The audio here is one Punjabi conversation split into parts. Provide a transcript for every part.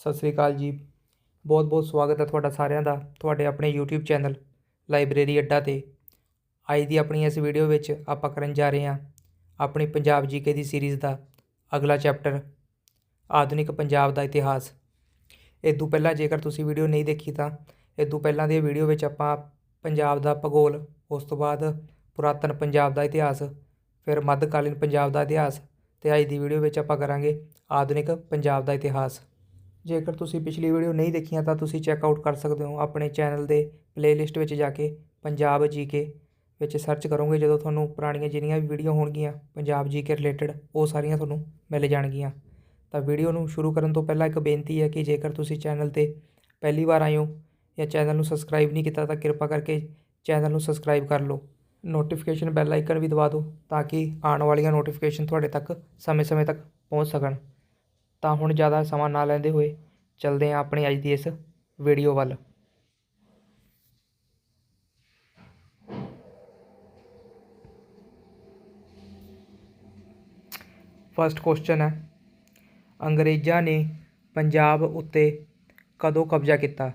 ਸਤਿ ਸ੍ਰੀ ਅਕਾਲ ਜੀ। ਬਹੁਤ ਬਹੁਤ ਸਵਾਗਤ ਹੈ ਤੁਹਾਡਾ ਸਾਰਿਆਂ ਦਾ ਤੁਹਾਡੇ ਆਪਣੇ YouTube ਚੈਨਲ ਲਾਇਬ੍ਰੇਰੀ ਅੱਡਾ ਤੇ। ਅੱਜ ਦੀ ਆਪਣੀ ਇਸ ਵੀਡੀਓ ਵਿੱਚ ਆਪਾਂ ਕਰਨ ਜਾ ਰਹੇ ਹਾਂ ਆਪਣੀ ਪੰਜਾਬ ਜੀਕੇ ਦੀ ਸੀਰੀਜ਼ ਦਾ ਅਗਲਾ ਚੈਪਟਰ, ਆਧੁਨਿਕ ਪੰਜਾਬ ਦਾ ਇਤਿਹਾਸ। ਇਹ ਤੋਂ ਪਹਿਲਾਂ ਜੇਕਰ ਤੁਸੀਂ ਵੀਡੀਓ ਨਹੀਂ ਦੇਖੀ ਤਾਂ ਇਹ ਤੋਂ ਪਹਿਲਾਂ ਦੀ ਵੀਡੀਓ ਵਿੱਚ ਆਪਾਂ ਪੰਜਾਬ ਦਾ ਭੂਗੋਲ, ਉਸ ਤੋਂ ਬਾਅਦ ਪੁਰਾਤਨ ਪੰਜਾਬ ਦਾ ਇਤਿਹਾਸ, ਫਿਰ ਮੱਧਕਾਲੀਨ ਪੰਜਾਬ ਦਾ ਇਤਿਹਾਸ ਤੇ ਅੱਜ ਦੀ ਵੀਡੀਓ ਵਿੱਚ ਆਪਾਂ ਕਰਾਂਗੇ ਆਧੁਨਿਕ ਪੰਜਾਬ ਦਾ ਇਤਿਹਾਸ। ਜੇਕਰ ਤੁਸੀਂ ਪਿਛਲੀ ਵੀਡੀਓ ਨਹੀਂ ਦੇਖੀਆਂ ਤਾਂ ਤੁਸੀਂ ਚੈੱਕ ਆਊਟ ਕਰ ਸਕਦੇ ਹੋ ਆਪਣੇ ਚੈਨਲ ਦੇ ਪਲੇਲਿਸਟ ਵਿੱਚ ਜਾ ਕੇ ਪੰਜਾਬ ਜੀਕੇ ਵਿੱਚ ਸਰਚ ਕਰੋਗੇ, ਜਦੋਂ ਤੁਹਾਨੂੰ ਪੁਰਾਣੀਆਂ ਜਿੰਨੀਆਂ ਵੀ ਵੀਡੀਓ ਹੋਣਗੀਆਂ, ਪੰਜਾਬ ਜੀਕੇ ਰਿਲੇਟਡ ਉਹ ਸਾਰੀਆਂ ਤੁਹਾਨੂੰ ਮਿਲ ਜਾਣਗੀਆਂ। ਤਾਂ ਵੀਡੀਓ ਨੂੰ ਸ਼ੁਰੂ ਕਰਨ ਤੋਂ ਪਹਿਲਾਂ ਇੱਕ ਬੇਨਤੀ ਹੈ ਕਿ ਜੇਕਰ ਤੁਸੀਂ ਚੈਨਲ ਤੇ ਪਹਿਲੀ ਵਾਰ ਆਏ ਹੋ ਜਾਂ ਚੈਨਲ ਨੂੰ ਸਬਸਕ੍ਰਾਈਬ ਨਹੀਂ ਕੀਤਾ ਤਾਂ ਕਿਰਪਾ ਕਰਕੇ ਚੈਨਲ ਨੂੰ ਸਬਸਕ੍ਰਾਈਬ ਕਰ ਲਓ। ਨੋਟੀਫਿਕੇਸ਼ਨ ਬੈਲ ਆਈਕਨ ਵੀ ਦਬਾ ਦਿਓ ਤਾਂ ਕਿ ਆਉਣ ਵਾਲੀਆਂ ਨੋਟੀਫਿਕੇਸ਼ਨ ਤੁਹਾਡੇ ਤੱਕ ਸਮੇਂ-ਸਮੇਂ ਤੱਕ ਪਹੁੰਚ ਸਕਣ। ਤਾਂ ਹੁਣ ਜ਼ਿਆਦਾ ਸਮਾਂ ਨਾ ਲੈਂਦੇ ਹੋਏ ਚੱਲਦੇ ਹਾਂ ਆਪਣੀ ਅੱਜ ਦੀ ਇਸ ਵੀਡੀਓ ਵੱਲ। ਫਸਟ ਕੁਐਸਚਨ ਹੈ, ਅੰਗਰੇਜ਼ਾਂ ਨੇ ਪੰਜਾਬ ਉੱਤੇ ਕਦੋਂ ਕਬਜ਼ਾ ਕੀਤਾ?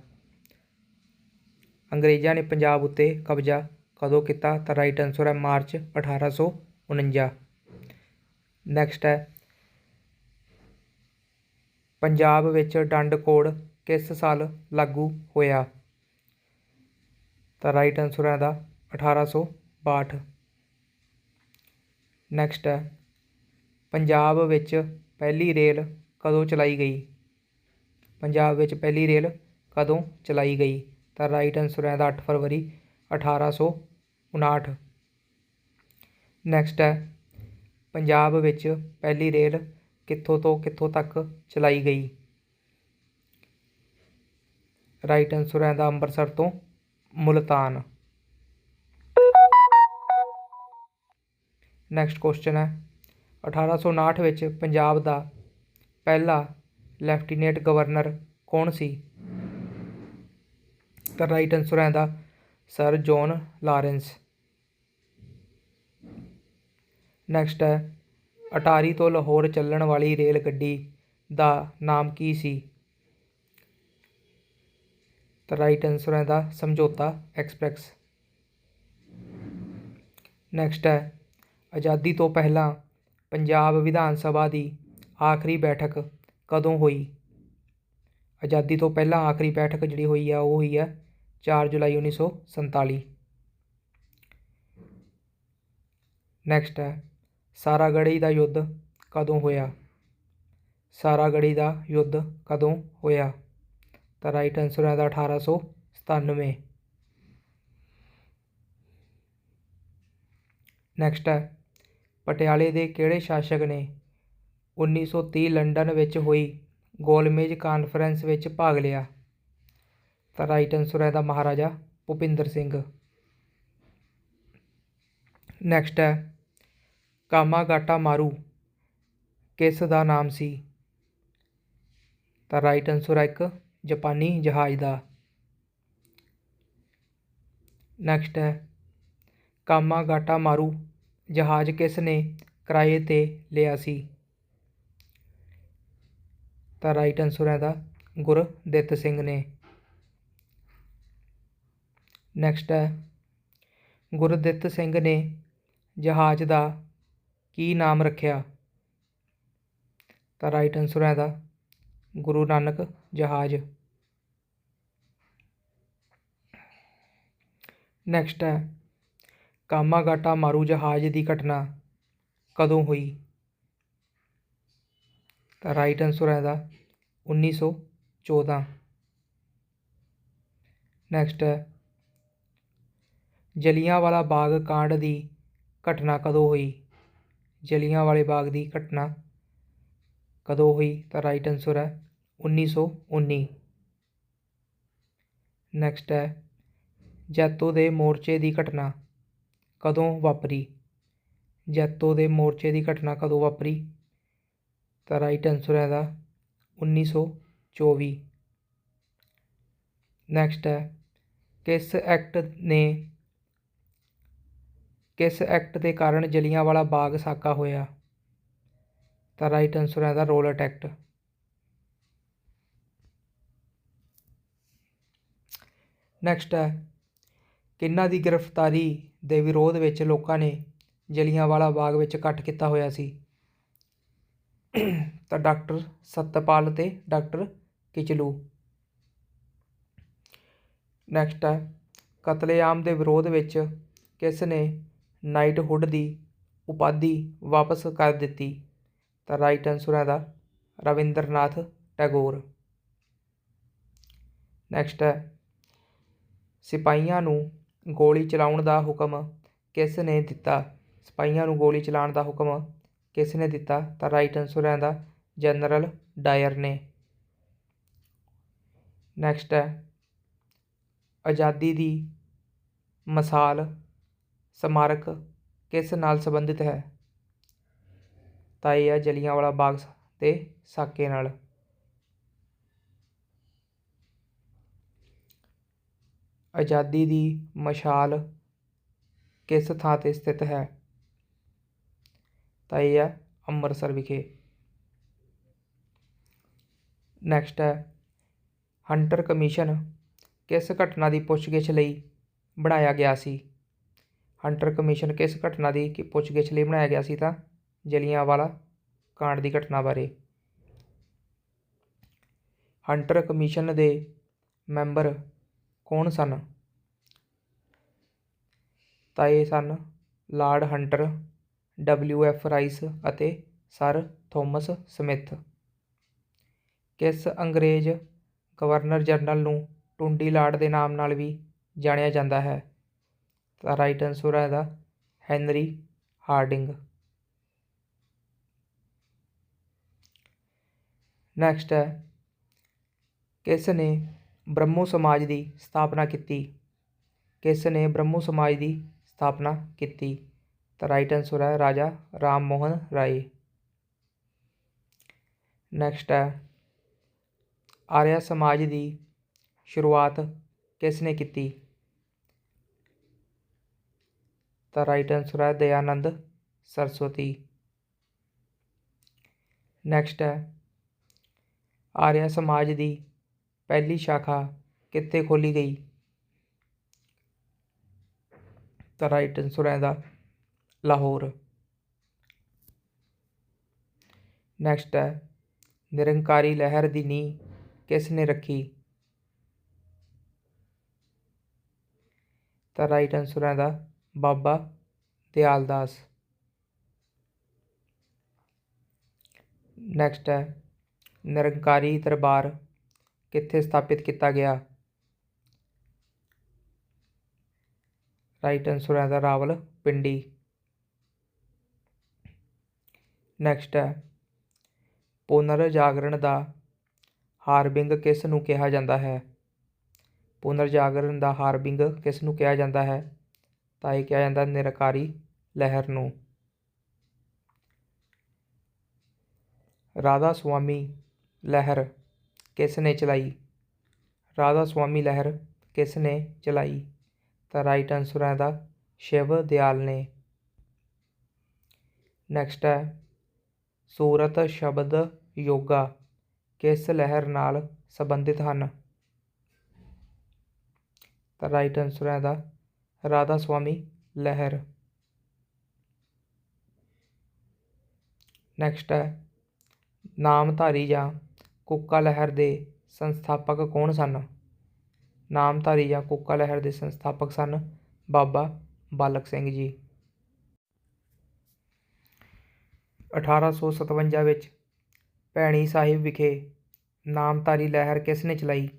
ਅੰਗਰੇਜ਼ਾਂ ਨੇ ਪੰਜਾਬ ਉੱਤੇ ਕਬਜ਼ਾ ਕਦੋਂ ਕੀਤਾ? ਤਾਂ ਰਾਈਟ ਆਨਸਰ ਹੈ ਮਾਰਚ 1849 ਨੈਕਸਟ ਹੈ ਪੰਜਾਬ ਵਿੱਚ ਡੰਡ ਕੋਡ ਕਿਸ ਸਾਲ ਲਾਗੂ ਹੋਇਆ? ਤਾਂ ਰਾਈਟ ਆਨਸਰ ਹੈ ਦਾ 1862 ਨੈਕਸਟ ਹੈ, ਪੰਜਾਬ ਵਿੱਚ ਪਹਿਲੀ ਰੇਲ ਕਦੋਂ ਚਲਾਈ ਗਈ? ਪੰਜਾਬ ਵਿੱਚ ਪਹਿਲੀ ਰੇਲ ਕਦੋਂ ਚਲਾਈ ਗਈ? ਤਾਂ ਰਾਈਟ ਆਨਸਰ ਹੈ ਦਾ 8 ਫਰਵਰੀ 1859 ਨੈਕਸਟ ਹੈ, ਪੰਜਾਬ ਵਿੱਚ ਪਹਿਲੀ ਰੇਲ ਕਿੱਥੋਂ ਤੋਂ ਕਿੱਥੋਂ ਤੱਕ ਚਲਾਈ ਗਈ? ਰਾਈਟ ਆਨਸਰ ਹੈ ਦਾ ਅੰਮ੍ਰਿਤਸਰ ਤੋਂ ਮੁਲਤਾਨ। ਨੈਕਸਟ ਕੁਐਸਚਨ ਹੈ। 1859 ਵਿੱਚ ਪੰਜਾਬ ਦਾ ਪਹਿਲਾ ਲੈਫਟੀਨੈਂਟ ਗਵਰਨਰ ਕੌਣ ਸੀ? ਤਾਂ ਰਾਈਟ ਆਨਸਰ ਹੈ ਦਾ ਸਰ ਜੌਨ ਲਾਰੈਂਸ। ਨੈਕਸਟ ਹੈ। ਅਟਾਰੀ ਤੋਂ ਲਾਹੌਰ ਚੱਲਣ ਵਾਲੀ ਰੇਲ ਗੱਡੀ ਦਾ ਨਾਮ ਕੀ ਸੀ? ਤਾਂ ਰਾਈਟ ਆਨਸਰ ਹੈ ਦਾ ਸਮਝੌਤਾ ਐਕਸਪ੍ਰੈਸ। ਨੈਕਸਟ ਹੈ, ਆਜ਼ਾਦੀ ਤੋਂ ਪਹਿਲਾਂ ਪੰਜਾਬ ਵਿਧਾਨ ਸਭਾ ਦੀ ਆਖਰੀ ਬੈਠਕ ਕਦੋਂ ਹੋਈ? ਆਜ਼ਾਦੀ ਤੋਂ ਪਹਿਲਾਂ ਆਖਰੀ ਬੈਠਕ ਜਿਹੜੀ ਹੋਈ ਆ, ਉਹ ਹੋਈ ਆ 4 ਜੁਲਾਈ 1947 ਨੈਕਸਟ ਹੈ ਸਾਰਾਗੜ੍ਹੀ ਦਾ ਯੁੱਧ ਕਦੋਂ ਹੋਇਆ? ਸਾਰਾਗੜ੍ਹੀ ਦਾ ਯੁੱਧ ਕਦੋਂ ਹੋਇਆ? ਤਾਂ ਰਾਈਟ ਆਨਸਰ ਹੈ ਦਾ 1897 ਨੈਕਸਟ ਹੈ, ਪਟਿਆਲੇ ਦੇ ਕਿਹੜੇ ਸ਼ਾਸਕ ਨੇ? 1930 ਲੰਡਨ ਵਿੱਚ ਹੋਈ ਗੋਲਮੇਜ ਕਾਨਫਰੰਸ ਵਿੱਚ ਭਾਗ ਲਿਆ। ਤਾਂ ਰਾਈਟ ਆਨਸਰ ਹੈ ਦਾ ਮਹਾਰਾਜਾ ਭੁਪਿੰਦਰ ਸਿੰਘ। ਨੈਕਸਟ ਹੈ ਕਾਮਾਗਾਟਾ ਮਾਰੂ। ਕਿਸ ਦਾ ਨਾਮ ਸੀ? ਤਾਂ ਰਾਈਟ ਆਨਸਰ ਹੈ ਇੱਕ ਜਾਪਾਨੀ ਜਹਾਜ਼ ਦਾ। ਨੈਕਸਟ ਹੈ, ਕਾਮਾਗਾਟਾ ਮਾਰੂ। ਜਹਾਜ਼ ਕਿਸ ਨੇ ਕਿਰਾਏ ਤੇ ਲਿਆ ਸੀ? ਤਾਂ ਰਾਈਟ ਆਨਸਰ ਹੈ ਦਾ ਗੁਰਦਿੱਤ ਸਿੰਘ ਨੇ। ਨੈਕਸਟ ਹੈ, ਗੁਰਦਿੱਤ ਸਿੰਘ ਨੇ ਜਹਾਜ਼ ਦਾ ਕੀ ਨਾਮ ਰੱਖਿਆ? ਤਾਂ ਰਾਈਟ ਆਨਸਰ ਹੈ ਦਾ ਗੁਰੂ ਨਾਨਕ ਜਹਾਜ਼। ਨੈਕਸਟ ਹੈ, ਕਾਮਾਗਾਟਾ ਮਾਰੂ ਜਹਾਜ਼ ਦੀ ਘਟਨਾ ਕਦੋਂ ਹੋਈ? ਤਾਂ ਰਾਈਟ ਆਨਸਰ ਹੈ ਦਾ 1914 ਨੈਕਸਟ ਹੈ, ਜਲੀਆਂਵਾਲਾ ਬਾਗ ਕਾਂਡ ਦੀ ਘਟਨਾ ਕਦੋਂ ਹੋਈ? ਜਲੀਆਂਵਾਲੇ ਬਾਗ ਦੀ ਘਟਨਾ ਕਦੋਂ ਹੋਈ ਤਾਂ ਰਾਈਟ ਆਨਸਰ ਹੈ 1919 ਨੈਕਸਟ ਹੈ, ਜੈਤੋ ਦੇ ਮੋਰਚੇ ਦੀ ਘਟਨਾ ਕਦੋਂ ਵਾਪਰੀ? ਜੈਤੋ ਦੇ ਮੋਰਚੇ ਦੀ ਘਟਨਾ ਕਦੋਂ ਵਾਪਰੀ? ਤਾਂ ਰਾਈਟ ਆਨਸਰ ਹੈ ਦਾ 1924 ਨੈਕਸਟ ਹੈ, ਕਿਸ ਐਕਟ ਨੇ ਕਿਸ ਐਕਟ ਦੇ ਕਾਰਨ ਜਲਿਆਂਵਾਲਾ ਬਾਗ ਸਾਕਾ ਹੋਇਆ? ਤਾਂ ਰਾਈਟ ਆਨਸਰ ਹੈ ਦਾ ਰੋਲ ਐਕਟ ਨੈਕਸਟ ਹੈ, ਕਿੰਨਾ ਦੀ ਗ੍ਰਿਫਤਾਰੀ ਦੇ ਵਿਰੋਧ ਵਿੱਚ ਲੋਕਾਂ ਨੇ ਜਲਿਆਂਵਾਲਾ ਬਾਗ ਵਿੱਚ ਇਕੱਠ ਕੀਤਾ ਹੋਇਆ ਸੀ? ਤਾਂ ਡਾਕਟਰ ਸਤਪਾਲ ਤੇ ਡਾਕਟਰ ਕਿਚਲੂ। ਨੈਕਸਟ ਹੈ, ਕਤਲੇਆਮ ਦੇ ਵਿਰੋਧ ਵਿੱਚ ਕਿਸ ਨੇ ਨਾਈਟਹੁੱਡ ਦੀ ਉਪਾਧੀ ਵਾਪਸ ਕਰ ਦਿੱਤੀ। ਤਾਂ ਰਾਈਟ ਆਨਸਰ ਹੈ ਦਾ ਰਵਿੰਦਰਨਾਥ ਟੈਗੋਰ। ਨੈਕਸਟ ਹੈ, ਸਿਪਾਹੀਆਂ ਨੂੰ ਗੋਲੀ ਚਲਾਉਣ ਦਾ ਹੁਕਮ ਕਿਸ ਨੇ ਦਿੱਤਾ? ਸਿਪਾਹੀਆਂ ਨੂੰ ਗੋਲੀ ਚਲਾਉਣ ਦਾ ਹੁਕਮ ਕਿਸ ਨੇ ਦਿੱਤਾ? ਤਾਂ ਰਾਈਟ ਆਨਸਰ ਹੈ ਦਾ ਜਨਰਲ ਡਾਇਰ ਨੇ। ਨੈਕਸਟ ਹੈ, ਆਜ਼ਾਦੀ ਦੀ ਮਿਸਾਲ ਸਮਾਰਕ ਕਿਸ ਨਾਲ ਸੰਬੰਧਿਤ ਹੈ? ਤਾਂ ਇਹ ਹੈ ਜਲਿਆਂਵਾਲਾ ਬਾਗ ਤੇ ਸਾਕੇ ਨਾਲ। ਆਜ਼ਾਦੀ ਦੀ ਮਸ਼ਾਲ ਕਿਸ ਥਾਂ 'ਤੇ ਸਥਿਤ ਹੈ? ਤਾਂ ਇਹ ਹੈ ਅੰਮ੍ਰਿਤਸਰ ਵਿਖੇ। ਨੈਕਸਟ ਹੈ ਹੰਟਰ ਕਮਿਸ਼ਨ ਕਿਸ ਘਟਨਾ ਦੀ ਪੁੱਛਗਿੱਛ ਲਈ ਬਣਾਇਆ ਗਿਆ ਸੀ? ਹੰਟਰ ਕਮਿਸ਼ਨ ਕਿਸ ਘਟਨਾ ਦੀ ਕਿ ਪੁੱਛਗਿੱਛ ਲਈ ਬਣਾਇਆ ਗਿਆ ਸੀ ਤਾਂ? ਜਲਿਆਂਵਾਲਾ ਕਾਂਡ ਦੀ ਘਟਨਾ ਬਾਰੇ। ਹੰਟਰ ਕਮਿਸ਼ਨ ਦੇ ਮੈਂਬਰ ਕੌਣ ਸਨ? ਤਾਂ ਇਹ ਸਨ lord Hunter W F Rice ਅਤੇ ਸਰ ਥੋਮਸ ਸਮਿਥ। ਕਿਸ ਅੰਗਰੇਜ਼ ਗਵਰਨਰ ਜਨਰਲ ਨੂੰ ਟੁੰਡੀ ਲਾਰਡ ਦੇ ਨਾਮ ਨਾਲ ਵੀ ਜਾਣਿਆ ਜਾਂਦਾ ਹੈ? ਤਾਂ ਰਾਈਟ ਆਨਸਰ ਹੈ ਇਹਦਾ ਹੈਨਰੀ ਹਾਰਡਿੰਗ ਨੈਕਸਟ ਹੈ, ਕਿਸ ਨੇ ਬ੍ਰਹਮੋ ਸਮਾਜ ਦੀ ਸਥਾਪਨਾ ਕੀਤੀ? ਕਿਸ ਨੇ ਬ੍ਰਹਮੋ ਸਮਾਜ ਦੀ ਸਥਾਪਨਾ ਕੀਤੀ? ਤਾਂ ਰਾਈਟ ਆਨਸਰ ਹੈ ਰਾਜਾ ਰਾਮ ਮੋਹਨ ਰਾਏ। ਨੈਕਸਟ ਹੈ, ਆਰਿਆ ਸਮਾਜ ਦੀ ਸ਼ੁਰੂਆਤ ਕਿਸ ਨੇ ਕੀਤੀ? ਤਾਂ ਰਾਈਟ ਆਨਸਰ ਹੈ ਦਇਆਨੰਦ ਸਰਸਵਤੀ। ਨੈਕਸਟ ਹੈ, ਆਰਿਆ ਸਮਾਜ ਦੀ ਪਹਿਲੀ ਸ਼ਾਖਾ ਕਿੱਥੇ ਖੋਲੀ ਗਈ? ਤਾਂ ਰਾਈਟ ਆਨਸਰ ਹੈ ਦਾ ਲਾਹੌਰ। ਨੈਕਸਟ ਹੈ, ਨਿਰੰਕਾਰੀ ਲਹਿਰ ਦੀ ਨੀਂਹ ਕਿਸ ਨੇ ਰੱਖੀ? ਤਾਂ ਰਾਈਟ ਆਨਸਰ ਹੈ ਦਾ ਬਾਬਾ ਦਿਆਲ ਦਾਸ। ਨੈਕਸਟ ਹੈ, ਨਿਰੰਕਾਰੀ ਦਰਬਾਰ ਕਿੱਥੇ ਸਥਾਪਿਤ ਕੀਤਾ ਗਿਆ? ਰਾਈਟ ਆਨਸਰ ਹੈ ਦਾ ਰਾਵਲ ਪਿੰਡੀ ਨੈਕਸਟ ਹੈ ਪੁਨਰ ਜਾਗਰਣ ਦਾ ਹਾਰਬਿੰਗ ਕਿਸ ਨੂੰ ਕਿਹਾ ਜਾਂਦਾ ਹੈ? ਪੁਨਰ ਜਾਗਰਣ ਦਾ ਹਾਰਬਿੰਗ ਕਿਸ ਨੂੰ ਕਿਹਾ ਜਾਂਦਾ ਹੈ? ਤਾਂ ਇਹ ਕਿਹਾ ਜਾਂਦਾ ਨਿਰਕਾਰੀ ਲਹਿਰ ਨੂੰ। ਰਾਧਾ ਸੁਆਮੀ ਲਹਿਰ ਕਿਸ ਨੇ ਚਲਾਈ? ਰਾਧਾ ਸੁਆਮੀ ਲਹਿਰ ਕਿਸ ਨੇ ਚਲਾਈ? ਤਾਂ ਰਾਈਟ ਆਨਸਰ ਹੈ ਦਾ ਸ਼ਿਵ ਦਿਆਲ ਨੇ। ਨੈਕਸਟ ਹੈ ਸੂਰਤ ਸ਼ਬਦ ਯੋਗਾ ਕਿਸ ਲਹਿਰ ਨਾਲ ਸੰਬੰਧਿਤ ਹਨ? ਤਾਂ ਰਾਈਟ ਆਨਸਰ ਹੈ ਦਾ ਰਾਧਾ ਸੁਆਮੀ, ਲਹਿਰ। ਨੈਕਸਟ ਹੈ, ਨਾਮਧਾਰੀ ਜਾਂ ਕੋਕਾ ਲਹਿਰ ਦੇ ਸੰਸਥਾਪਕ ਕੌਣ ਸਨ? ਨਾਮਧਾਰੀ ਜਾਂ ਕੋਕਾ ਲਹਿਰ ਦੇ ਸੰਸਥਾਪਕ ਸਨ ਬਾਬਾ ਬਾਲਕ ਸਿੰਘ ਜੀ। 1857 ਵਿੱਚ ਭੈਣੀ ਸਾਹਿਬ ਵਿਖੇ ਨਾਮਧਾਰੀ ਲਹਿਰ ਕਿਸ ਨੇ ਚਲਾਈ?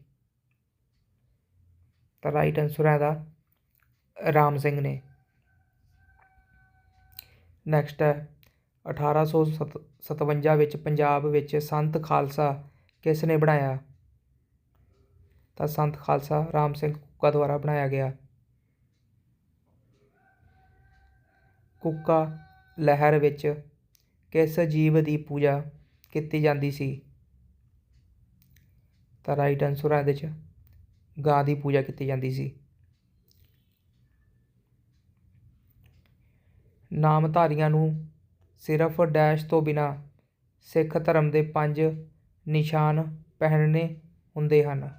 ਤਾਂ ਰਾਈਟ ਆਨਸਰ ਹੈ ਦਾ ਰਾਮ ਸਿੰਘ ਨੇ। ਨੈਕਸਟ ਹੈ 1857 ਵਿੱਚ ਪੰਜਾਬ ਵਿੱਚ ਸੰਤ ਖਾਲਸਾ ਕਿਸ ਨੇ ਬਣਾਇਆ? ਤਾਂ ਸੰਤ ਖਾਲਸਾ ਰਾਮ ਸਿੰਘ ਕੁੱਕਾ ਦੁਆਰਾ ਬਣਾਇਆ ਗਿਆ। ਕੁੱਕਾ ਲਹਿਰ ਵਿੱਚ ਕਿਸ ਜੀਵ ਦੀ ਪੂਜਾ ਕੀਤੀ ਜਾਂਦੀ ਸੀ? ਤਾਂ ਰਾਈਟ ਆਨਸਰ ਹੈ ਇਹਦੇ 'ਚ, ਗਾਂ ਦੀ ਪੂਜਾ ਕੀਤੀ ਜਾਂਦੀ ਸੀ। ਨਾਮਧਾਰੀਆਂ ਨੂੰ ਸਿਰਫ ਡੈਸ਼ ਤੋਂ ਬਿਨਾਂ ਸਿੱਖ ਧਰਮ ਦੇ ਪੰਜ ਨਿਸ਼ਾਨ ਪਹਿਨਣੇ ਹੁੰਦੇ ਹਨ।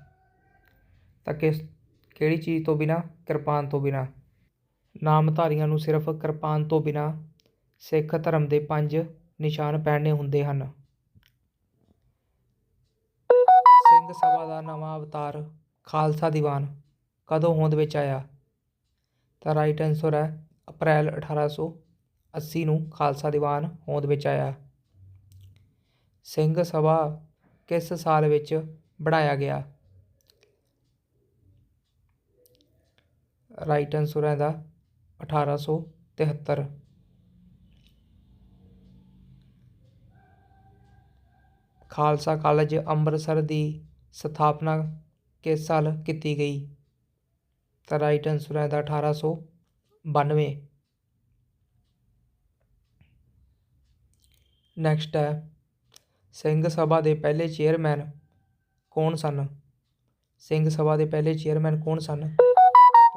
ਤਾਂ ਕਿਸ, ਕਿਹੜੀ ਚੀਜ਼ ਤੋਂ ਬਿਨਾਂ? ਕਿਰਪਾਨ ਤੋਂ ਬਿਨਾਂ। ਨਾਮਧਾਰੀਆਂ ਨੂੰ ਸਿਰਫ ਕਿਰਪਾਨ ਤੋਂ ਬਿਨਾਂ ਸਿੱਖ ਧਰਮ ਦੇ ਪੰਜ ਨਿਸ਼ਾਨ ਪਹਿਨਣੇ ਹੁੰਦੇ ਹਨ। ਸਿੰਘ ਸਭਾ ਦਾ ਨਵਾਂ ਅਵਤਾਰ ਖਾਲਸਾ ਦੀਵਾਨ ਕਦੋਂ ਹੋਂਦ ਵਿੱਚ ਆਇਆ? ਤਾਂ ਰਾਈਟ ਆਨਸਰ ਹੈ ਅਪ੍ਰੈਲ 1880 ਨੂੰ ਖਾਲਸਾ ਦੀਵਾਨ ਹੋਂਦ ਵਿੱਚ ਆਇਆ। ਸਿੰਘ ਸਭਾ ਕਿਸ ਸਾਲ ਵਿੱਚ ਬਣਾਇਆ ਗਿਆ? ਰਾਈਟ ਆਨਸਰ ਹੈ ਇਹਦਾ 1873 ਖਾਲਸਾ ਕਾਲਜ ਅੰਮ੍ਰਿਤਸਰ ਦੀ ਸਥਾਪਨਾ ਕਿਸ ਸਾਲ ਕੀਤੀ ਗਈ? ਤਾਂ ਰਾਈਟ ਆਨਸਰ ਹੈ ਇਹਦਾ 1892 ਨੈਕਸਟ ਹੈ, ਸਿੰਘ ਸਭਾ ਦੇ ਪਹਿਲੇ ਚੇਅਰਮੈਨ ਕੌਣ ਸਨ? ਸਿੰਘ ਸਭਾ ਦੇ ਪਹਿਲੇ ਚੇਅਰਮੈਨ ਕੌਣ ਸਨ?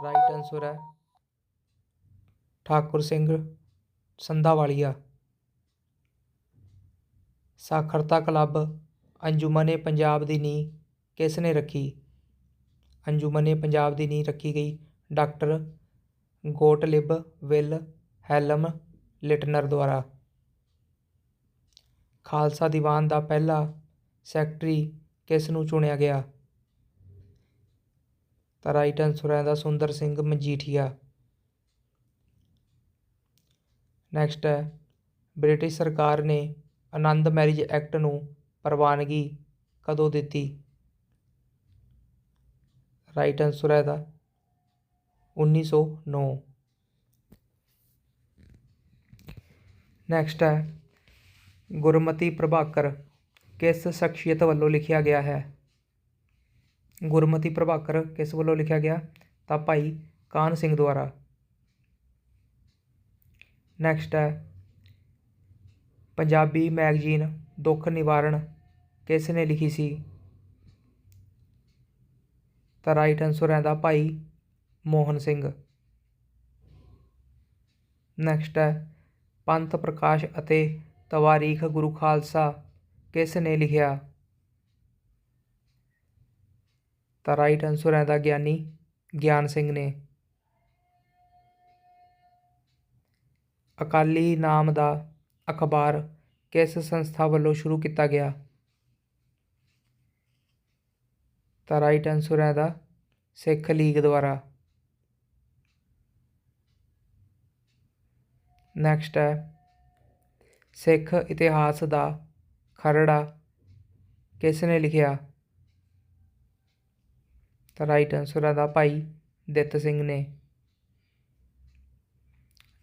ਰਾਈਟ ਆਨਸਰ ਹੈ, ਠਾਕੁਰ ਸਿੰਘ ਸੰਧਾਵਾਲੀਆ। ਸਾਖਰਤਾ ਕਲੱਬ ਅੰਜੁਮਨੇ ਪੰਜਾਬ ਦੀ ਨੀਂਹ ਕਿਸ ਨੇ ਰੱਖੀ? ਅੰਜੁਮਨੇ ਪੰਜਾਬ ਦੀ ਨੀਂਹ ਰੱਖੀ ਗਈ doctor Gottlieb Wilhelm Leitner ਦੁਆਰਾ। ਖਾਲਸਾ ਦੀਵਾਨ ਦਾ ਪਹਿਲਾ ਸੈਕਟਰੀ ਕਿਸ ਨੂੰ ਚੁਣਿਆ ਗਿਆ? ਤਾਂ ਰਾਈਟ ਆਨਸਰ ਹੈ ਦਾ ਸੁੰਦਰ ਸਿੰਘ ਮਜੀਠੀਆ। ਨੈਕਸਟ ਹੈ, ਬ੍ਰਿਟਿਸ਼ ਸਰਕਾਰ ਨੇ ਆਨੰਦ ਮੈਰਿਜ ਐਕਟ ਨੂੰ ਪ੍ਰਵਾਨਗੀ ਕਦੋਂ ਦਿੱਤੀ? ਰਾਈਟ ਆਨਸਰ ਹੈ ਦਾ 1909 ਨੈਕਸਟ ਹੈ ਗੁਰਮਤੀ ਪ੍ਰਭਾਕਰ ਕਿਸ ਸ਼ਖਸੀਅਤ ਵੱਲੋਂ ਲਿਖਿਆ ਗਿਆ ਹੈ? ਗੁਰਮਤੀ ਪ੍ਰਭਾਕਰ ਕਿਸ ਵੱਲੋਂ ਲਿਖਿਆ ਗਿਆ? ਤਾਂ ਭਾਈ ਕਾਨ ਸਿੰਘ ਦੁਆਰਾ। ਨੈਕਸਟ ਹੈ, ਪੰਜਾਬੀ ਮੈਗਜ਼ੀਨ ਦੁੱਖ ਨਿਵਾਰਨ ਕਿਸ ਨੇ ਲਿਖੀ ਸੀ? ਤਾਂ ਰਾਈਟ ਆਨਸਰ ਹੈ ਦਾ ਭਾਈ ਮੋਹਨ ਸਿੰਘ। ਨੈਕਸਟ ਹੈ, ਪੰਥ ਪ੍ਰਕਾਸ਼ ਅਤੇ ਤਵਾਰੀਖ ਗੁਰੂ ਖਾਲਸਾ ਕਿਸ ਨੇ ਲਿਖਿਆ? ਤਾਂ ਰਾਈਟ ਆਨਸਰ ਹੈ ਦਾ ਗਿਆਨੀ ਗਿਆਨ ਸਿੰਘ ਨੇ। ਅਕਾਲੀ ਨਾਮ ਦਾ ਅਖਬਾਰ ਕਿਸ ਸੰਸਥਾ ਵੱਲੋਂ ਸ਼ੁਰੂ ਕੀਤਾ ਗਿਆ? ਤਾਂ ਰਾਈਟ ਆਨਸਰ ਹੈ ਦਾ ਸਿੱਖ ਲੀਗ ਦੁਆਰਾ। ਨੈਕਸਟ ਹੈ ਸਿੱਖ ਇਤਿਹਾਸ ਦਾ ਖਰੜਾ ਕਿਸ ਨੇ ਲਿਖਿਆ? ਤਾਂ ਰਾਈਟ ਆਨਸਰ ਹੈ ਦਾ ਭਾਈ ਦਿੱਤ ਸਿੰਘ ਨੇ।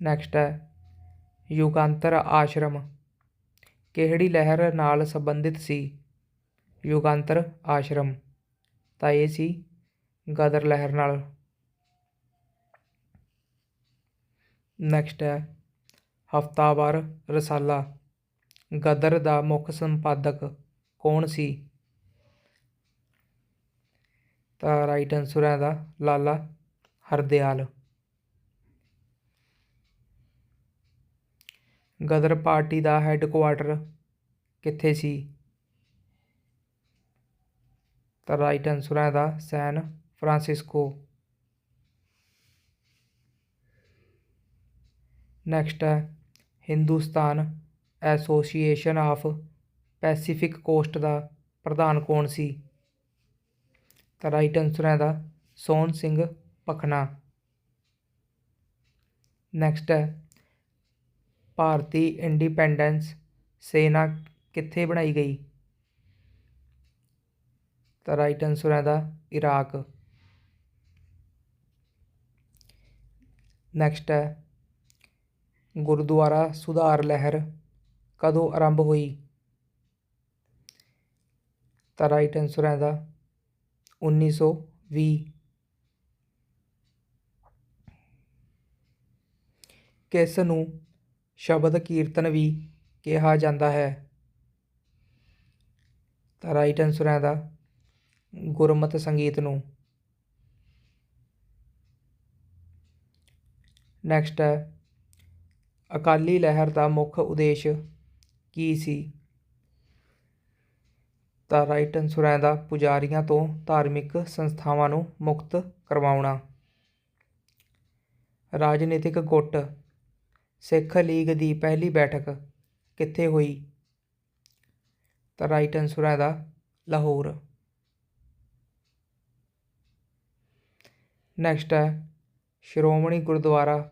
ਨੈਕਸਟ ਹੈ, ਯੁਗਾਂਤਰ ਆਸ਼ਰਮ। ਕਿਹੜੀ ਲਹਿਰ ਨਾਲ ਸੰਬੰਧਿਤ ਸੀ ਯੁਗਾਂਤਰ ਆਸ਼ਰਮ? ਤਾਂ ਇਹ ਸੀ ਗਦਰ ਲਹਿਰ ਨਾਲ। ਨੈਕਸਟ ਹੈ ਹਫਤਾਵਾਰ ਰਸਾਲਾ। ਗਦਰ ਦਾ ਮੁੱਖ ਸੰਪਾਦਕ ਕੌਣ ਸੀ? ਤਾਂ ਰਾਈਟ ਆਨਸਰ ਹੈ ਦਾ ਲਾਲਾ ਹਰਦਿਆਲ। ਗਦਰ ਪਾਰਟੀ ਦਾ ਹੈੱਡਕੁਆਰਟਰ ਕਿੱਥੇ ਸੀ? ਤਾਂ ਰਾਈਟ ਆਨਸਰ ਹੈ ਦਾ ਸੈਨ ਫਰਾਂਸਿਸਕੋ। ਨੈਕਸਟ ਹੈ Hindustan association of Pacific coast ਦਾ ਪ੍ਰਧਾਨ ਕੌਣ ਸੀ? ਤਾਂ ਰਾਈਟ ਆਨਸਰ ਹੈ ਦਾ ਸੋਹਣ ਸਿੰਘ ਪਖਨਾ। ਨੈਕਸਟ ਹੈ, ਭਾਰਤੀ ਇੰਡੀਪੈਂਡੈਂਸ ਸੈਨਾ ਕਿੱਥੇ ਬਣਾਈ ਗਈ? ਤਾਂ ਰਾਈਟ ਆਨਸਰ ਹੈ ਦਾ ਇਰਾਕ। ਨੈਕਸਟ ਹੈ ਗੁਰਦੁਆਰਾ ਸੁਧਾਰ ਲਹਿਰ ਕਦੋਂ ਆਰੰਭ ਹੋਈ? ਤਾਂ ਰਾਈਟ ਆਨਸਰ ਹੈ ਦਾ 1920 ਕਿਸ ਨੂੰ ਸ਼ਬਦ ਕੀਰਤਨ ਵੀ ਕਿਹਾ ਜਾਂਦਾ ਹੈ? ਤਾਂ ਰਾਈਟ ਆਨਸਰ ਹੈ ਦਾ ਗੁਰਮਤਿ ਸੰਗੀਤ ਨੂੰ। ਨੈਕਸਟ ਹੈ ਅਕਾਲੀ ਲਹਿਰ ਦਾ ਮੁੱਖ ਉਦੇਸ਼ ਕੀ ਸੀ? ਤਾਂ ਰਾਈਟ ਆਨਸਰ ਹੈ ਦਾ, ਪੁਜਾਰੀਆਂ ਤੋਂ ਧਾਰਮਿਕ ਸੰਸਥਾਵਾਂ ਨੂੰ ਮੁਕਤ ਕਰਵਾਉਣਾ। ਰਾਜਨੀਤਿਕ ਗੁੱਟ, ਸਿੱਖ ਲੀਗ ਦੀ ਪਹਿਲੀ ਬੈਠਕ ਕਿੱਥੇ ਹੋਈ? ਤਾਂ ਰਾਈਟ ਆਨਸਰ ਹੈ ਦਾ, ਲਾਹੌਰ। ਨੈਕਸਟ ਹੈ, ਸ਼੍ਰੋਮਣੀ ਗੁਰਦੁਆਰਾ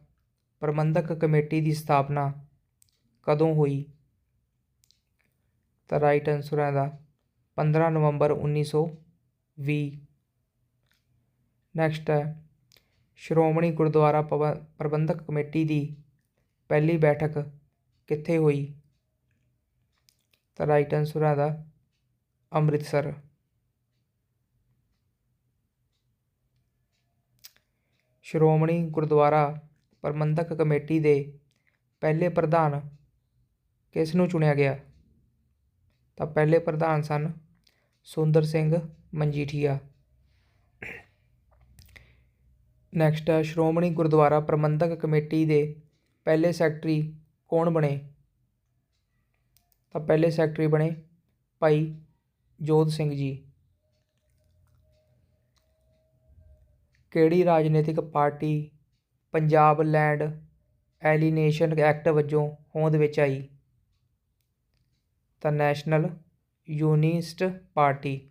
ਪ੍ਰਬੰਧਕ ਕਮੇਟੀ ਦੀ ਸਥਾਪਨਾ ਕਦੋਂ ਹੋਈ? ਤਾਂ ਰਾਈਟ ਆਨਸਰ ਹੈ ਦਾ 15 ਨਵੰਬਰ 1920 ਨੈਕਸਟ ਹੈ, ਸ਼੍ਰੋਮਣੀ ਗੁਰਦੁਆਰਾ ਪਵ- ਪ੍ਰਬੰਧਕ ਕਮੇਟੀ ਦੀ ਪਹਿਲੀ ਬੈਠਕ ਕਿੱਥੇ ਹੋਈ? ਤਾਂ ਰਾਈਟ ਆਨਸਰ ਹੈ ਦਾ ਅੰਮ੍ਰਿਤਸਰ। ਸ਼੍ਰੋਮਣੀ ਗੁਰਦੁਆਰਾ ਪ੍ਰਬੰਧਕ ਕਮੇਟੀ ਦੇ ਪਹਿਲੇ ਪ੍ਰਧਾਨ ਕਿਸ ਨੂੰ ਚੁਣਿਆ ਗਿਆ? ਤਾਂ ਪਹਿਲੇ ਪ੍ਰਧਾਨ ਸਨ ਸੁੰਦਰ ਸਿੰਘ ਮਨਜੀਠੀਆ। ਨੈਕਸਟ ਹੈ ਸ਼੍ਰੋਮਣੀ ਗੁਰਦੁਆਰਾ ਪ੍ਰਬੰਧਕ ਕਮੇਟੀ ਦੇ ਪਹਿਲੇ ਸੈਕਟਰੀ ਕੌਣ ਬਣੇ? ਤਾਂ ਪਹਿਲੇ ਸੈਕਟਰੀ ਬਣੇ ਭਾਈ ਜੋਤ ਸਿੰਘ ਜੀ। ਕਿਹੜੀ ਰਾਜਨੀਤਿਕ party Punjab land alienation act ਵਜੋਂ ਹੋਂਦ ਵਿੱਚ ਆਈ। ਤਾਂ national unionist party.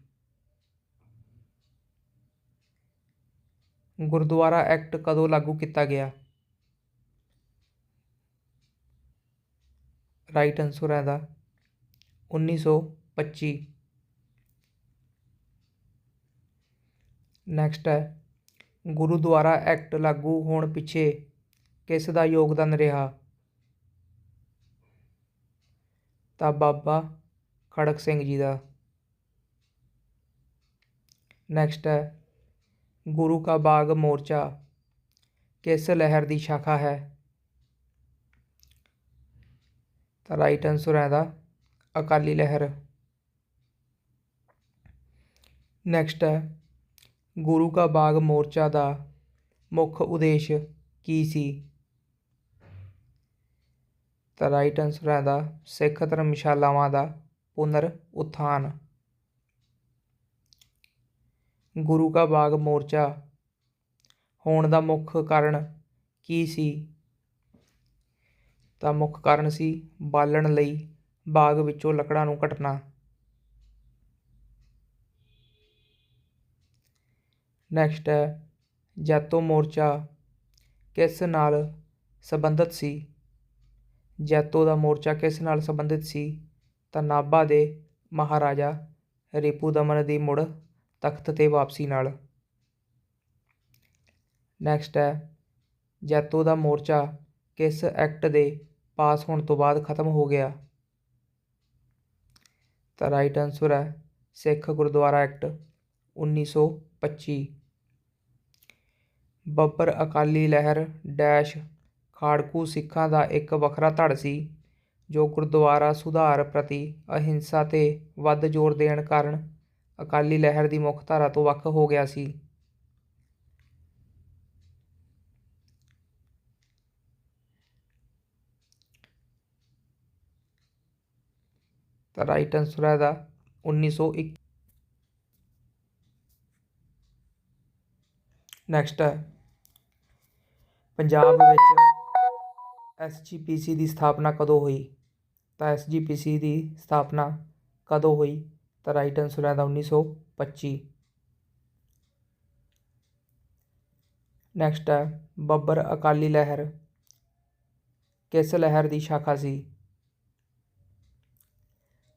Gurdwara act ਕਦੋਂ ਲਾਗੂ ਕੀਤਾ ਗਿਆ? ਰਾਈਟ ਆਨਸਰ ਹੈ ਦਾ 1925 ਨੈਕਸਟ ਹੈ ਗੁਰੂਦੁਆਰਾ ਐਕਟ ਲਾਗੂ ਹੋਣ ਪਿੱਛੇ ਕਿਸ ਦਾ ਯੋਗਦਾਨ ਰਿਹਾ? ਤਾਂ ਬਾਬਾ ਖੜਕ ਸਿੰਘ ਜੀ ਦਾ। ਨੈਕਸਟ ਹੈ, ਗੁਰੂ ਕਾ ਬਾਗ ਮੋਰਚਾ ਕਿਸ ਲਹਿਰ ਦੀ ਸ਼ਾਖਾ ਹੈ? ਤਾਂ ਰਾਈਟ ਆਨਸਰ ਹੈ ਦਾ ਅਕਾਲੀ ਲਹਿਰ। ਨੈਕਸਟ ਹੈ ਗੁਰੂ ਕਾ ਬਾਗ ਮੋਰਚਾ ਦਾ ਮੁੱਖ ਉਦੇਸ਼ ਕੀ ਸੀ? ਤਾਂ ਰਾਈਟ ਆਨਸਰ ਹੈ ਦਾ ਸਿੱਖ ਧਰਮਸ਼ਾਲਾਵਾਂ ਦਾ ਪੁਨਰ ਉਥਾਨ ਗੁਰੂ ਕਾ ਬਾਗ ਮੋਰਚਾ ਹੋਣ ਦਾ ਮੁੱਖ ਕਾਰਨ ਕੀ ਸੀ? ਤਾਂ ਮੁੱਖ ਕਾਰਨ ਸੀ ਬਾਲਣ ਲਈ ਬਾਗ ਵਿੱਚੋਂ ਲੱਕੜਾਂ ਨੂੰ ਕੱਟਣਾ। ਨੈਕਸਟ ਹੈ, ਜੈਤੋ ਮੋਰਚਾ ਕਿਸ ਨਾਲ ਸੰਬੰਧਿਤ ਸੀ? ਜੈਤੋ ਦਾ ਮੋਰਚਾ ਕਿਸ ਨਾਲ ਸੰਬੰਧਿਤ ਸੀ? ਤਾਂ ਨਾਭਾ ਦੇ ਮਹਾਰਾਜਾ ਰਿਪੂ ਦਮਨ ਦੀ ਮੁੜ ਤਖਤ ਤੇ ਵਾਪਸੀ ਨਾਲ। ਨੈਕਸਟ ਹੈ, ਜੈਤੋ ਦਾ ਮੋਰਚਾ ਕਿਸ ਐਕਟ ਦੇ ਪਾਸ ਹੋਣ ਤੋਂ ਬਾਅਦ ਖਤਮ ਹੋ ਗਿਆ? ਤਾਂ ਰਾਈਟ ਆਨਸਰ ਹੈ, ਸਿੱਖ ਗੁਰਦੁਆਰਾ ਐਕਟ 1925 ਬੱਬਰ ਅਕਾਲੀ ਲਹਿਰ ਡੈਸ਼ ਖਾੜਕੂ ਸਿੱਖਾਂ ਦਾ ਇੱਕ ਵੱਖਰਾ ਧੜ ਸੀ, ਜੋ ਗੁਰਦੁਆਰਾ ਸੁਧਾਰ ਪ੍ਰਤੀ ਅਹਿੰਸਾ ਤੇ ਵੱਧ ਜ਼ੋਰ ਦੇਣ ਕਾਰਨ ਅਕਾਲੀ ਲਹਿਰ ਦੀ ਮੁੱਖ ਧਾਰਾ ਤੋਂ ਵੱਖ ਹੋ ਗਿਆ ਸੀ। ਤਾਂ ਰਾਈਟ ਆਨਸਰ ਹੈ ਦਾ 1901 ਨੈਕਸਟ ਹੈ ਪੰਜਾਬ ਵਿੱਚ ਐਸਜੀਪੀਸੀ ਦੀ ਸਥਾਪਨਾ ਕਦੋਂ ਹੋਈ? ਤਾਂ ਐਸਜੀਪੀਸੀ ਦੀ ਸਥਾਪਨਾ ਕਦੋਂ ਹੋਈ? ਤਾਂ ਰਾਈਟ ਆਨਸਰ ਹੈ ਦਾ 1925 ਨੈਕਸਟ ਹੈ, ਬੱਬਰ ਅਕਾਲੀ ਲਹਿਰ। ਕਿਸ ਲਹਿਰ ਦੀ ਸ਼ਾਖਾ ਸੀ?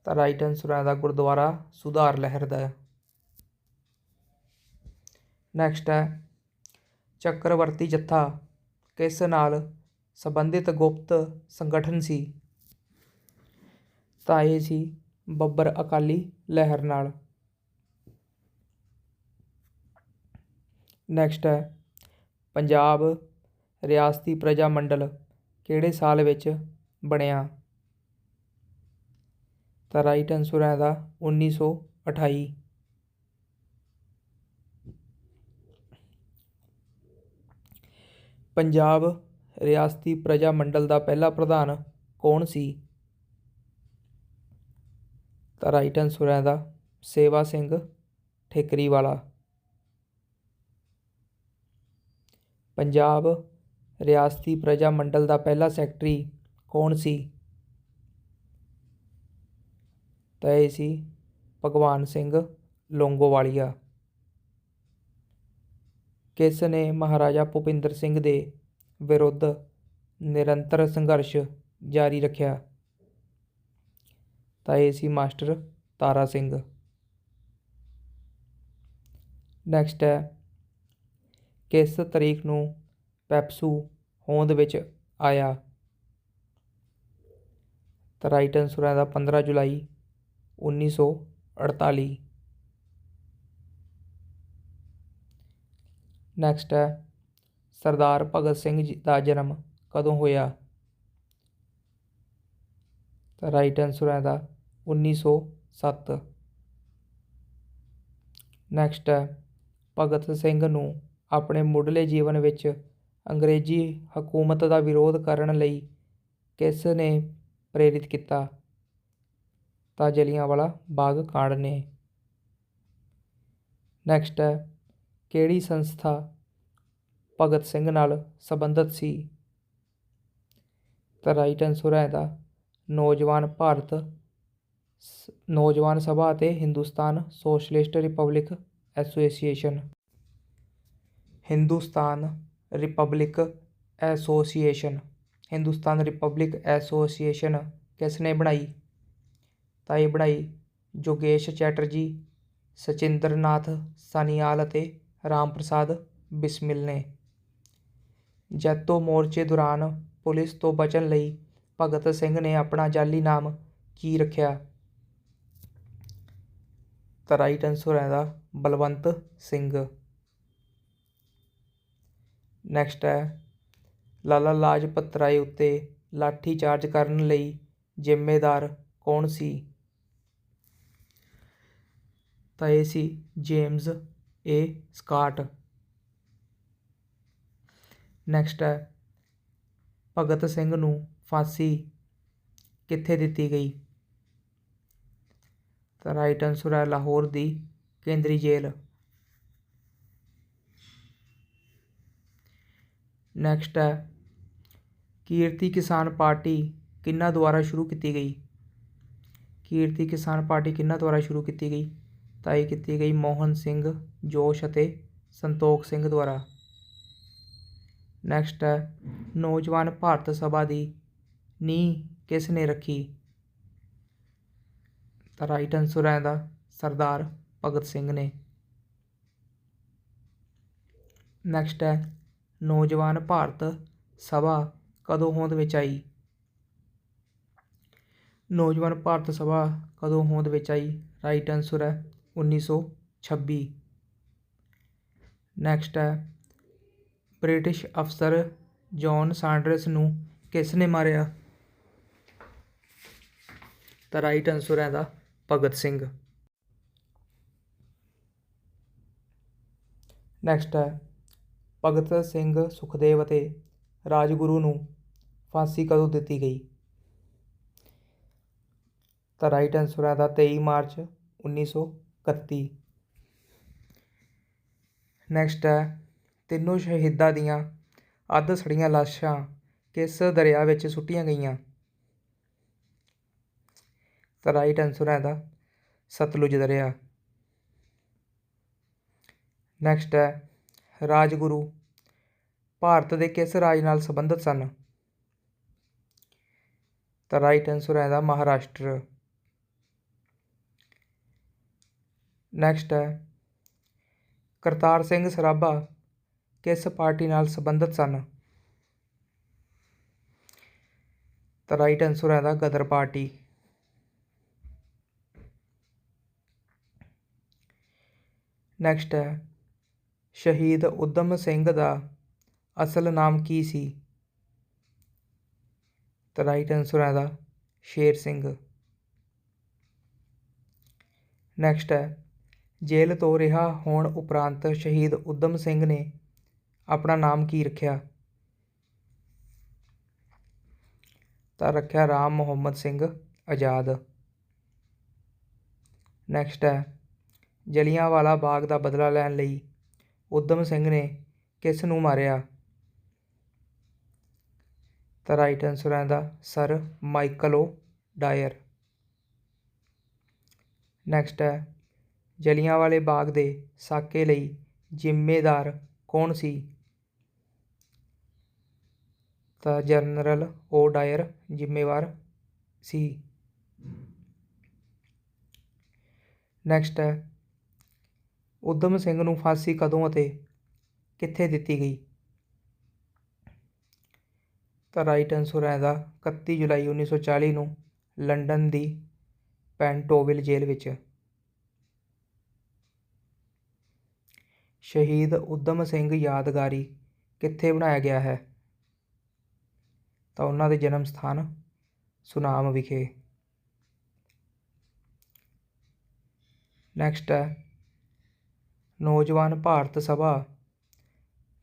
ਤਾਂ ਰਾਈਟ ਆਨਸਰ ਹੈ ਦਾ ਗੁਰਦੁਆਰਾ ਸੁਧਾਰ ਲਹਿਰ ਦਾ। ਨੈਕਸਟ ਹੈ, ਚੱਕਰਵਰਤੀ ਜੱਥਾ। ਕਿਸ ਨਾਲ ਸੰਬੰਧਿਤ ਗੁਪਤ ਸੰਗਠਨ ਸੀ। ਤਾਂ ਇਹ ਸੀ ਬੱਬਰ ਅਕਾਲੀ ਲਹਿਰ ਨਾਲ। ਨੈਕਸਟ ਹੈ, ਪੰਜਾਬ ਰਿਆਸਤੀ ਪ੍ਰਜਾ ਮੰਡਲ ਕਿਹੜੇ ਸਾਲ ਵਿੱਚ ਬਣਿਆ? ਤਾਂ ਰਾਈਟ ਆਨਸਰ ਹੈ ਦਾ 1928 ਪੰਜਾਬ ਰਿਆਸਤੀ ਪ੍ਰਜਾ ਮੰਡਲ ਦਾ ਪਹਿਲਾ ਪ੍ਰਧਾਨ ਕੌਣ ਸੀ? ਤਾਂ ਰਾਈਟ ਆਨਸਰ ਹੈ ਦਾ, ਸੇਵਾ ਸਿੰਘ ਠੇਕਰੀਵਾਲਾ। ਪੰਜਾਬ ਰਿਆਸਤੀ ਪ੍ਰਜਾ ਮੰਡਲ ਦਾ ਪਹਿਲਾ ਸੈਕਟਰੀ ਕੌਣ ਸੀ? ਤਾਂ ਇਹ ਸੀ ਭਗਵਾਨ ਸਿੰਘ ਲੌਂਗੋਵਾਲੀਆ। ਕਿਸ ਨੇ ਮਹਾਰਾਜਾ ਭੁਪਿੰਦਰ ਸਿੰਘ ਦੇ ਵਿਰੁੱਧ ਨਿਰੰਤਰ ਸੰਘਰਸ਼ ਜਾਰੀ ਰੱਖਿਆ? ਤਾਂ ਇਹ ਸੀ ਮਾਸਟਰ ਤਾਰਾ ਸਿੰਘ। ਨੈਕਸਟ ਹੈ, ਕਿਸ ਤਰੀਕ ਨੂੰ ਪੈਪਸੂ ਹੋਂਦ ਵਿੱਚ ਆਇਆ? ਤਾਂ ਰਾਈਟ ਆਨਸਰ ਹੈ ਦਾ 15 ਜੁਲਾਈ 1948 ਨੈਕਸਟ ਹੈ, ਸਰਦਾਰ ਭਗਤ ਸਿੰਘ ਜੀ ਦਾ ਜਨਮ ਕਦੋਂ ਹੋਇਆ? ਤਾਂ ਰਾਈਟ ਆਨਸਰ ਹੈ ਦਾ 1907 ਨੈਕਸਟ ਹੈ, ਭਗਤ ਸਿੰਘ ਨੂੰ ਆਪਣੇ ਮੁੱਢਲੇ ਜੀਵਨ ਵਿੱਚ ਅੰਗਰੇਜ਼ੀ ਹਕੂਮਤ ਦਾ ਵਿਰੋਧ ਕਰਨ ਲਈ ਕਿਸ ਨੇ ਪ੍ਰੇਰਿਤ ਕੀਤਾ? ਤਾਂ ਜਲੀਆਂਵਾਲਾ ਬਾਗ ਕਾਂਡ ਨੇ। ਨੈਕਸਟ ਹੈ ਕਿਹੜੀ ਸੰਸਥਾ ਭਗਤ ਸਿੰਘ ਨਾਲ ਸੰਬੰਧਿਤ ਸੀ? ਤਾਂ ਰਾਈਟ ਆਨਸਰ ਹੈ ਇਹਦਾ, ਨੌਜਵਾਨ ਭਾਰਤ ਸ- ਨੌਜਵਾਨ ਸਭਾ ਅਤੇ Hindustan socialist republic association. Hindustan republic association, Hindustan republic association ਕਿਸ ਨੇ ਬਣਾਈ? ਤਾਂ ਇਹ ਬਣਾਈ ਜੋਗੇਸ਼ ਚੈਟਰਜੀ, ਸਚਿੰਦਰਨਾਥ ਸਾਨੀਆਲ ਅਤੇ ਰਾਮ ਪ੍ਰਸਾਦ ਬਿਸਮਿਲ ਨੇ। ਜੈਤੋ ਮੋਰਚੇ ਦੌਰਾਨ ਪੁਲਿਸ ਤੋਂ ਬਚਣ ਲਈ ਭਗਤ ਸਿੰਘ ਨੇ ਆਪਣਾ ਜਾਲੀ ਨਾਮ ਕੀ ਰੱਖਿਆ? ਤਾਂ ਰਾਈਟ ਆਨਸਰ ਹੈ ਦਾ ਬਲਵੰਤ ਸਿੰਘ। ਨੈਕਸਟ ਹੈ, ਲਾਲਾ ਲਾਜਪਤ ਰਾਏ ਉੱਤੇ ਲਾਠੀ ਚਾਰਜ ਕਰਨ ਲਈ ਜ਼ਿੰਮੇਦਾਰ ਕੌਣ ਸੀ? ਤਾਂ ਇਹ ਸੀ ਜੇਮਸ ਇਹ ਸਕਾਟ। ਨੈਕਸਟ ਹੈ, ਭਗਤ ਸਿੰਘ ਨੂੰ ਫਾਂਸੀ ਕਿੱਥੇ ਦਿੱਤੀ ਗਈ? ਤਾਂ ਰਾਈਟ ਆਨਸਰ ਹੈ ਲਾਹੌਰ ਦੀ ਕੇਂਦਰੀ ਜੇਲ੍ਹ। ਨੈਕਸਟ ਹੈ, ਕੀਰਤੀ ਕਿਸਾਨ ਪਾਰਟੀ ਕਿਹਨਾਂ ਦੁਆਰਾ ਸ਼ੁਰੂ ਕੀਤੀ ਗਈ? ਕੀਰਤੀ ਕਿਸਾਨ ਪਾਰਟੀ ਕਿਹਨਾਂ ਦੁਆਰਾ ਸ਼ੁਰੂ ਕੀਤੀ ਗਈ? ਤਾਈ ਕੀਤੀ ਗਈ ਮੋਹਨ ਸਿੰਘ, ਜੋਸ਼ ਅਤੇ ਸੰਤੋਖ ਸਿੰਘ ਦੁਆਰਾ। ਨੈਕਸਟ ਹੈ, ਨੌਜਵਾਨ ਭਾਰਤ ਸਭਾ ਦੀ ਨੀਂਹ ਕਿਸ ਨੇ ਰੱਖੀ? ਤਾਂ ਰਾਈਟ ਆਨਸਰ ਹੈ ਦਾ ਸਰਦਾਰ ਭਗਤ ਸਿੰਘ ਨੇ। ਨੈਕਸਟ ਹੈ, ਨੌਜਵਾਨ ਭਾਰਤ ਸਭਾ ਕਦੋਂ ਹੋਂਦ ਵਿੱਚ ਆਈ? ਨੌਜਵਾਨ ਭਾਰਤ ਸਭਾ ਕਦੋਂ ਹੋਂਦ ਵਿੱਚ ਆਈ? ਰਾਈਟ ਆਨਸਰ ਹੈ 1926 ਨੈਕਸਟ ਹੈ ਬ੍ਰਿਟਿਸ਼ ਅਫਸਰ ਜੌਨ ਸਾਂਡਰਸ ਨੂੰ ਕਿਸ ਨੇ ਮਾਰਿਆ? ਤਾਂ ਰਾਈਟ ਆਨਸਰ ਹੈ ਦਾ ਭਗਤ ਸਿੰਘ। ਨੈਕਸਟ ਹੈ, ਭਗਤ ਸਿੰਘ ਸੁਖਦੇਵ ਅਤੇ ਰਾਜਗੁਰੂ ਨੂੰ ਫਾਂਸੀ ਕਦੋਂ ਦਿੱਤੀ ਗਈ? ਤਾਂ ਰਾਈਟ ਆਨਸਰ ਹੈ ਦਾ 23 ਮਾਰਚ ਇਕੱਤੀ। ਨੈਕਸਟ ਹੈ, ਤਿੰਨੋਂ ਸ਼ਹੀਦਾਂ ਦੀਆਂ ਅੱਧ ਸੜੀਆਂ ਲਾਸ਼ਾਂ ਕਿਸ ਦਰਿਆ ਵਿੱਚ ਸੁੱਟੀਆਂ ਗਈਆਂ? ਤਾਂ ਰਾਈਟ ਆਨਸਰ ਹੈ ਦਾ ਸਤਲੁਜ ਦਰਿਆ। ਨੈਕਸਟ ਹੈ, ਰਾਜਗੁਰੂ, ਭਾਰਤ ਦੇ ਕਿਸ ਰਾਜ ਨਾਲ ਸੰਬੰਧਿਤ ਸਨ? ਤਾਂ ਰਾਈਟ ਆਨਸਰ ਹੈ ਦਾ ਮਹਾਰਾਸ਼ਟਰ। ਨੈਕਸਟ ਹੈ, ਕਰਤਾਰ ਸਿੰਘ ਸਰਾਭਾ ਕਿਸ ਪਾਰਟੀ ਨਾਲ ਸੰਬੰਧਿਤ ਸਨ? ਤਾਂ ਰਾਈਟ ਆਨਸਰ ਹੈ ਦਾ ਗਦਰ ਪਾਰਟੀ। ਨੈਕਸਟ ਹੈ, ਸ਼ਹੀਦ ਉਦਮ ਸਿੰਘ ਦਾ ਅਸਲ ਨਾਮ ਕੀ ਸੀ? ਤਾਂ ਰਾਈਟ ਆਨਸਰ ਹੈ ਦਾ ਸ਼ੇਰ ਸਿੰਘ। ਨੈਕਸਟ ਹੈ ਜੇਲ੍ਹ ਤੋਂ ਰਿਹਾ ਹੋਣ ਉਪਰੰਤ ਸ਼ਹੀਦ ਊਧਮ ਸਿੰਘ ਨੇ ਆਪਣਾ ਨਾਮ ਕੀ ਰੱਖਿਆ? ਤਾਂ ਰੱਖਿਆ ਰਾਮ ਮੁਹੰਮਦ ਸਿੰਘ ਆਜ਼ਾਦ। ਨੈਕਸਟ ਹੈ, ਜਲਿਆਂਵਾਲਾ ਬਾਗ ਦਾ ਬਦਲਾ ਲੈਣ ਲਈ ਊਧਮ ਸਿੰਘ ਨੇ ਕਿਸ ਨੂੰ ਮਾਰਿਆ? ਤਾਂ ਰਾਈਟ ਆਨਸਰ ਹੈ ਦਾ sir Michael O Dyer. Next ਹੈ ਜਲ੍ਹਿਆਂਵਾਲੇ ਬਾਗ ਦੇ ਸਾਕੇ ਲਈ ਜ਼ਿੰਮੇਦਾਰ ਕੌਣ ਸੀ? ਤਾਂ ਜਨਰਲ ਓ ਡਾਇਰ ਜ਼ਿੰਮੇਵਾਰ ਸੀ। ਨੈਕਸਟ ਹੈ ਊਧਮ ਸਿੰਘ ਨੂੰ ਫਾਂਸੀ ਕਦੋਂ ਅਤੇ ਕਿੱਥੇ ਦਿੱਤੀ ਗਈ? ਤਾਂ ਰਾਈਟ ਆਨਸਰ ਹੈ ਦਾ 31 ਜੁਲਾਈ 1940 ਨੂੰ ਲੰਡਨ ਦੀ ਪੈਂਟੋਵਿਲ ਜੇਲ੍ਹ ਵਿੱਚ। ਸ਼ਹੀਦ ਊਧਮ ਸਿੰਘ ਯਾਦਗਾਰੀ ਕਿੱਥੇ ਬਣਾਇਆ ਗਿਆ ਹੈ? ਤਾਂ ਉਹਨਾਂ ਦੇ ਜਨਮ ਸਥਾਨ ਸੁਨਾਮ ਵਿਖੇ। ਨੈਕਸਟ ਹੈ, ਨੌਜਵਾਨ ਭਾਰਤ ਸਭਾ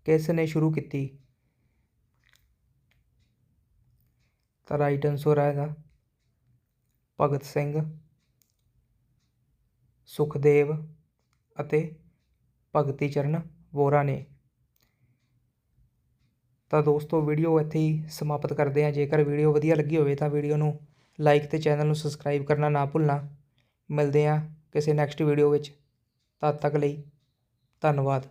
ਕਿਸ ਨੇ ਸ਼ੁਰੂ ਕੀਤੀ? ਤਾਂ ਰਾਈਟ ਆਨਸਰ ਹੈ ਭਗਤ ਸਿੰਘ, ਸੁਖਦੇਵ ਅਤੇ ਭਗਤੀ ਚਰਨ ਵੋਰਾ ਨੇ। ਤਾਂ ਦੋਸਤੋ, ਵੀਡੀਓ ਇੱਥੇ ਹੀ ਸਮਾਪਤ ਕਰਦੇ ਹਾਂ। ਜੇਕਰ ਵੀਡੀਓ ਵਧੀਆ ਲੱਗੀ ਹੋਵੇ ਤਾਂ ਵੀਡੀਓ ਨੂੰ ਲਾਈਕ ਤੇ ਚੈਨਲ ਨੂੰ ਸਬਸਕ੍ਰਾਈਬ ਕਰਨਾ ਨਾ ਭੁੱਲਣਾ। ਮਿਲਦੇ ਹਾਂ ਕਿਸੇ ਨੈਕਸਟ ਵੀਡੀਓ ਵਿੱਚ। ਤਦ ਤੱਕ ਲਈ ਧੰਨਵਾਦ।